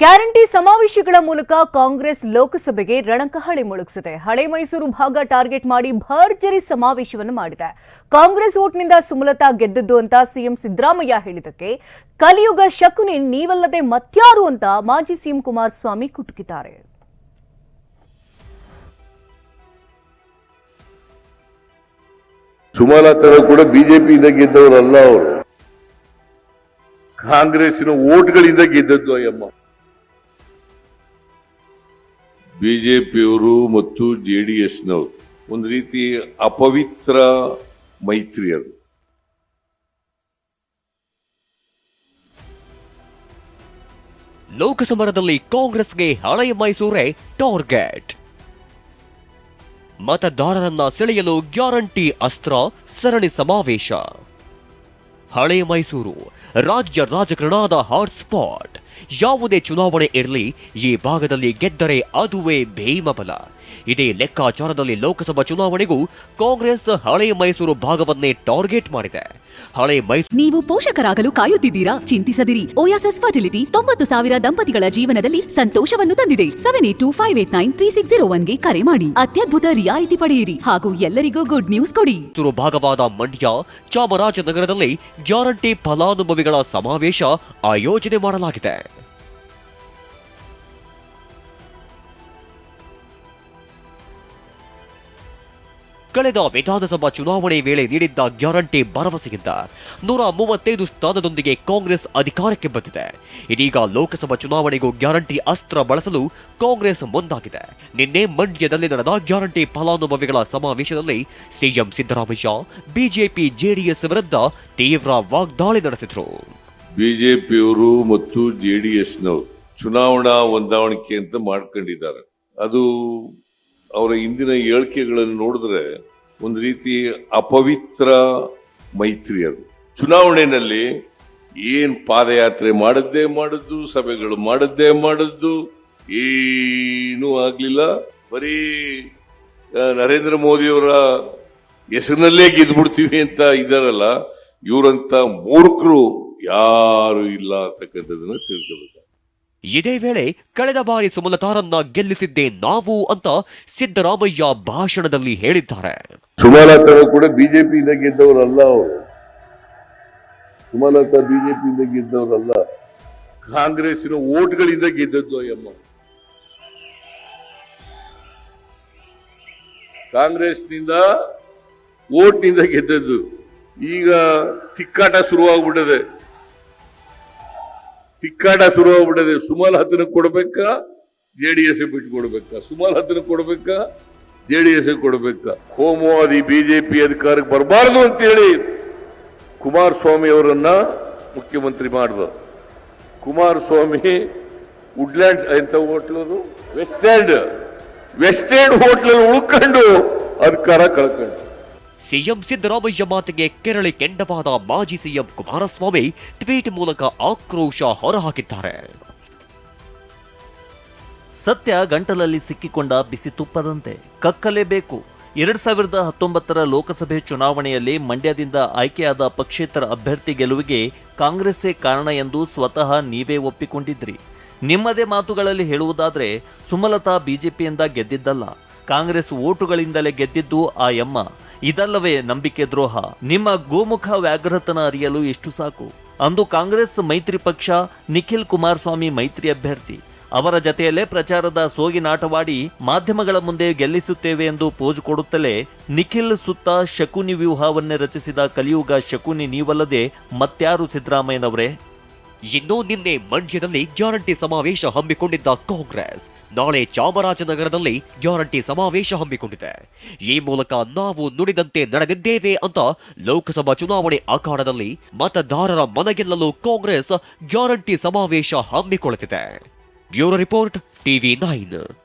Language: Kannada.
ಗ್ಯಾರಂಟಿ ಸಮಾವೇಶಗಳ ಮೂಲಕ ಕಾಂಗ್ರೆಸ್ ಲೋಕಸಭೆಗೆ ರಣಕಹಳೆ ಮುಳುಗಿಸಿದೆ. ಹಳೆ ಮೈಸೂರು ಭಾಗ ಟಾರ್ಗೆಟ್ ಮಾಡಿ ಭರ್ಜರಿ ಸಮಾವೇಶವನ್ನು ಮಾಡಿದೆ. ಕಾಂಗ್ರೆಸ್ ಓಟ್ನಿಂದ ಸುಮಲತಾ ಗೆದ್ದದ್ದು ಅಂತ ಸಿಎಂ ಸಿದ್ದರಾಮಯ್ಯ ಹೇಳಿದಕ್ಕೆ ಕಲಿಯುಗ ಶಕುನಿ ನೀವಲ್ಲದೆ ಮತ್ಯಾರು ಅಂತ ಮಾಜಿ ಸಿಎಂ ಕುಮಾರಸ್ವಾಮಿ ಕುಟುಕಿದ್ದಾರೆ. ಸುಮಲತಾ ಕೂಡ ಬಿಜೆಪಿಯಿಂದ ಗೆದ್ದವರಲ್ಲ ಅವರು. ಕಾಂಗ್ರೆಸ್ನ ಓಟ್ಗಳಿಂದ ಗೆದ್ದದ್ದು ಅಯ್ಯಮ್ಮ. ಬಿಜೆಪಿಯವರು ಮತ್ತು ಜೆ ಡಿ ಎಸ್ನವರು ಒಂದು ರೀತಿ ಅಪವಿತ್ರ ಮೈತ್ರಿ ಅದು. ಲೋಕಸಮರದಲ್ಲಿ ಕಾಂಗ್ರೆಸ್ಗೆ ಹಳೆಯ ಮೈಸೂರೇ ಟಾರ್ಗೆಟ್. ಮತದಾರರನ್ನ ಸೆಳೆಯಲು ಗ್ಯಾರಂಟಿ ಅಸ್ತ್ರ ಸರಣಿ ಸಮಾವೇಶ. ಹಳೆಯ ಮೈಸೂರು ರಾಜ್ಯ ರಾಜಕಾರಣದ ಹಾಟ್ಸ್ಪಾಟ್ ಯಾವುದೇ ಚುನಾವಣೆ ಇರಲಿ ಈ ಭಾಗದಲ್ಲಿ ಗೆದ್ದರೆ ಅದುವೇ ಭೀಮಬಲ ಇದೇ ಲೆಕ್ಕಾಚಾರದಲ್ಲಿ ಲೋಕಸಭಾ ಚುನಾವಣೆಗೂ ಕಾಂಗ್ರೆಸ್ ಹಳೆ ಮೈಸೂರು ಭಾಗವನ್ನೇ ಟಾರ್ಗೆಟ್ ಮಾಡಿದೆ. ಹಳೆ ಮೈಸೂರು ನೀವು ಪೋಷಕರಾಗಲು ಕಾಯುತ್ತಿದ್ದೀರಾ? ಚಿಂತಿಸದಿರಿ. ಓಯಾಸಸ್ ಫರ್ಟಿಲಿಟಿ ತೊಂಬತ್ತು ಸಾವಿರ ದಂಪತಿಗಳ ಜೀವನದಲ್ಲಿ ಸಂತೋಷವನ್ನು ತಂದಿದೆ. Seven eight two five eight nine three six zero ಒನ್ಗೆ ಕರೆ ಮಾಡಿ. ಅತ್ಯದ್ಭುತ ರಿಯಾಯಿತಿ ಪಡೆಯಿರಿ. ಹಾಗೂ ಎಲ್ಲರಿಗೂ ಗುಡ್ ನ್ಯೂಸ್ ಕೊಡಿ. ಭಾಗವಾದ ಮಂಡ್ಯ ಚಾಮರಾಜನಗರದಲ್ಲಿ ಗ್ಯಾರಂಟಿ ಫಲಾನುಭವಿಗಳ ಸಮಾವೇಶ ಆಯೋಜನೆ ಮಾಡಲಾಗಿದೆ. ಕಳೆದ ವಿಧಾನಸಭಾ ಚುನಾವಣೆ ವೇಳೆ ನೀಡಿದ್ದ ಗ್ಯಾರಂಟಿ ಭರವಸೆಯಿಂದ ನೂರ ಮೂವತ್ತೈದು ಸ್ಥಾನದೊಂದಿಗೆ ಕಾಂಗ್ರೆಸ್ ಅಧಿಕಾರಕ್ಕೆ ಬಂದಿದೆ. ಇದೀಗ ಲೋಕಸಭಾ ಚುನಾವಣೆಗೂ ಗ್ಯಾರಂಟಿ ಅಸ್ತ್ರ ಬಳಸಲು ಕಾಂಗ್ರೆಸ್ ಮುಂದಾಗಿದೆ. ನಿನ್ನೆ ಮಂಡ್ಯದಲ್ಲಿ ನಡೆದ ಗ್ಯಾರಂಟಿ ಫಲಾನುಭವಿಗಳ ಸಮಾವೇಶದಲ್ಲಿ ಸಿಎಂ ಸಿದ್ದರಾಮಯ್ಯ, ಬಿಜೆಪಿ ಜೆಡಿಎಸ್ ವಿರುದ್ಧ ತೀವ್ರ ವಾಗ್ದಾಳಿ ನಡೆಸಿದರು. ಬಿಜೆಪಿಯವರು ಮತ್ತು ಜೆಡಿಎಸ್ನವರು ಚುನಾವಣಾ ಹೊಂದಾಣಿಕೆ ಅಂತ ಮಾಡ್ಕೊಂಡಿದ್ದಾರೆ. ಅದು ಅವರ ಇಂದಿನ ಹೇಳಿಕೆಗಳನ್ನು ನೋಡಿದ್ರೆ ಒಂದು ರೀತಿ ಅಪವಿತ್ರ ಮೈತ್ರಿ ಅದು. ಚುನಾವಣೆಯಲ್ಲಿ ಏನ್ ಪಾದಯಾತ್ರೆ ಮಾಡದ್ದೇ ಮಾಡದ್ದು, ಸಭೆಗಳು ಮಾಡದ್ದೇ ಮಾಡದ್ದು, ಏನೂ ಆಗ್ಲಿಲ್ಲ. ಬರೀ ನರೇಂದ್ರ ಮೋದಿಯವರ ಹೆಸರಿನಲ್ಲೇ ಗೆದ್ಬಿಡ್ತೀವಿ ಅಂತ ಇದಾರಲ್ಲ, ಇವರಂತ ಮೂರ್ಖರು ಯಾರು ಇಲ್ಲ ಅಂತಕ್ಕಂಥದ್ದನ್ನ ತಿಳ್ಕೋಬೇಕು. ಇದೇ ವೇಳೆ ಕಳೆದ ಬಾರಿ ಸುಮಲತಾರನ್ನ ಗೆಲ್ಲಿಸಿದ್ದೇ ನಾವು ಅಂತ ಸಿದ್ದರಾಮಯ್ಯ ಭಾಷಣದಲ್ಲಿ ಹೇಳಿದ್ದಾರೆ. ಸುಮಲತಾರು ಕೂಡ ಬಿಜೆಪಿಯಿಂದ ಗೆದ್ದವರಲ್ಲ ಅವರು. ಸುಮಲತಾ ಬಿಜೆಪಿಯಿಂದ ಗೆದ್ದವರಲ್ಲ. ಕಾಂಗ್ರೆಸ್ಸಿನ ಓಟ್ಗಳಿಂದ ಗೆದ್ದದ್ದು ಅಯ್ಯಮ್ಮ. ಕಾಂಗ್ರೆಸ್ನಿಂದ ಓಟ್ನಿಂದ ಗೆದ್ದದ್ದು. ಈಗ ತಿಕ್ಕಾಟ ಶುರುವಾಗ್ಬಿಟ್ಟದೆ. ತಿಕ್ಕಾಟ ಸುಮಾಲ್ ಹತ್ತಿನ ಕೊಡ್ಬೇಕಾ? ಜೆ ಡಿ ಎಸ್ ಬಿಟ್ಟು ಕೊಡ್ಬೇಕಾ? ಹತ್ತಿನ ಕೊಡ್ಬೇಕಾ? ಜೆ ಡಿ ಎಸ್ ಕೊಡ್ಬೇಕಾ? ಕೋಮುವಾದಿ ಬಿಜೆಪಿ ಅಧಿಕಾರಕ್ಕೆ ಬರಬಾರದು ಅಂತೇಳಿ ಕುಮಾರಸ್ವಾಮಿ ಅವರನ್ನ ಮುಖ್ಯಮಂತ್ರಿ ಮಾಡಿದ್ರು ಕುಮಾರಸ್ವಾಮಿ ವುಡ್ಲ್ಯಾಂಡ್ ಎಂತ ಹೋಟ್ಲದು ವೆಸ್ಟ್ ಎಂಡ್. ವೆಸ್ಟ್ ಹೋಟ್ಲಲ್ಲಿ ಉಳ್ಕೊಂಡು ಅಧಿಕಾರ ಕಳ್ಕೊಂಡು ಸಿಎಂ ಸಿದ್ದರಾಮಯ್ಯ ಮಾತಿಗೆ ಕೆರಳಿ ಕೆಂಡವಾದ ಮಾಜಿ ಸಿಎಂ ಕುಮಾರಸ್ವಾಮಿ ಟ್ವೀಟ್ ಮೂಲಕ ಆಕ್ರೋಶ ಹೊರಹಾಕಿದ್ದಾರೆ. ಸತ್ಯ ಗಂಟಲಲ್ಲಿ ಸಿಕ್ಕಿಕೊಂಡ ಬಿಸಿ ತುಪ್ಪದಂತೆ ಕಕ್ಕಲೇಬೇಕು ಎರಡ್ ಸಾವಿರದ ಹತ್ತೊಂಬತ್ತರ ಲೋಕಸಭೆ ಚುನಾವಣೆಯಲ್ಲಿ ಮಂಡ್ಯದಿಂದ ಆಯ್ಕೆಯಾದ ಪಕ್ಷೇತರ ಅಭ್ಯರ್ಥಿ ಗೆಲುವಿಗೆ ಕಾಂಗ್ರೆಸ್ಸೇ ಕಾರಣ ಎಂದು ಸ್ವತಃ ನೀವೇ ಒಪ್ಪಿಕೊಂಡಿದ್ರಿ. ನಿಮ್ಮದೇ ಮಾತುಗಳಲ್ಲಿ ಹೇಳುವುದಾದರೆ ಸುಮಲತಾ ಬಿಜೆಪಿಯಿಂದ ಗೆದ್ದಿದ್ದಲ್ಲ. ಕಾಂಗ್ರೆಸ್ ಓಟುಗಳಿಂದಲೇ ಗೆದ್ದಿದ್ದು ಆ ಎಮ್ಮ ಇದಲ್ಲವೇ ನಂಬಿಕೆ ದ್ರೋಹ. ನಿಮ್ಮ ಗೋಮುಖ ವ್ಯಾಘ್ರತನ ಅರಿಯಲು ಎಷ್ಟು ಸಾಕು? ಅಂದು ಕಾಂಗ್ರೆಸ್ ಮೈತ್ರಿ ಪಕ್ಷ, ನಿಖಿಲ್ ಕುಮಾರಸ್ವಾಮಿ ಮೈತ್ರಿ ಅಭ್ಯರ್ಥಿ. ಅವರ ಜತೆಯಲ್ಲೇ ಪ್ರಚಾರದ ಸೋಗಿನಾಟವಾಡಿ ಮಾಧ್ಯಮಗಳ ಮುಂದೆ ಗೆಲ್ಲಿಸುತ್ತೇವೆ ಎಂದು ಪೋಜು ಕೊಡುತ್ತಲೇ ನಿಖಿಲ್ ಸುತ್ತ ಶಕುನಿ ವ್ಯೂಹವನ್ನೇ ರಚಿಸಿದ ಕಲಿಯುಗ ಶಕುನಿ ನೀವಲ್ಲದೆ ಮತ್ಯಾರು ಸಿದ್ದರಾಮಯ್ಯನವರೇ? ಇನ್ನು ನಿನ್ನೆ ಮಂಡ್ಯದಲ್ಲಿ ಗ್ಯಾರಂಟಿ ಸಮಾವೇಶ ಹಮ್ಮಿಕೊಂಡಿದ್ದ ಕಾಂಗ್ರೆಸ್, ನಾಳೆ ಚಾಮರಾಜನಗರದಲ್ಲಿ ಗ್ಯಾರಂಟಿ ಸಮಾವೇಶ ಹಮ್ಮಿಕೊಂಡಿದೆ. ಈ ಮೂಲಕ ನಾವು ನುಡಿದಂತೆ ನಡೆದಿದ್ದೇವೆ ಅಂತ ಲೋಕಸಭಾ ಚುನಾವಣೆ ಅಖಾಡದಲ್ಲಿ ಮತದಾರರ ಮನಗೆಲ್ಲಲು ಕಾಂಗ್ರೆಸ್ ಗ್ಯಾರಂಟಿ ಸಮಾವೇಶ ಹಮ್ಮಿಕೊಳ್ಳುತ್ತಿದೆ. Bureau report TV nine.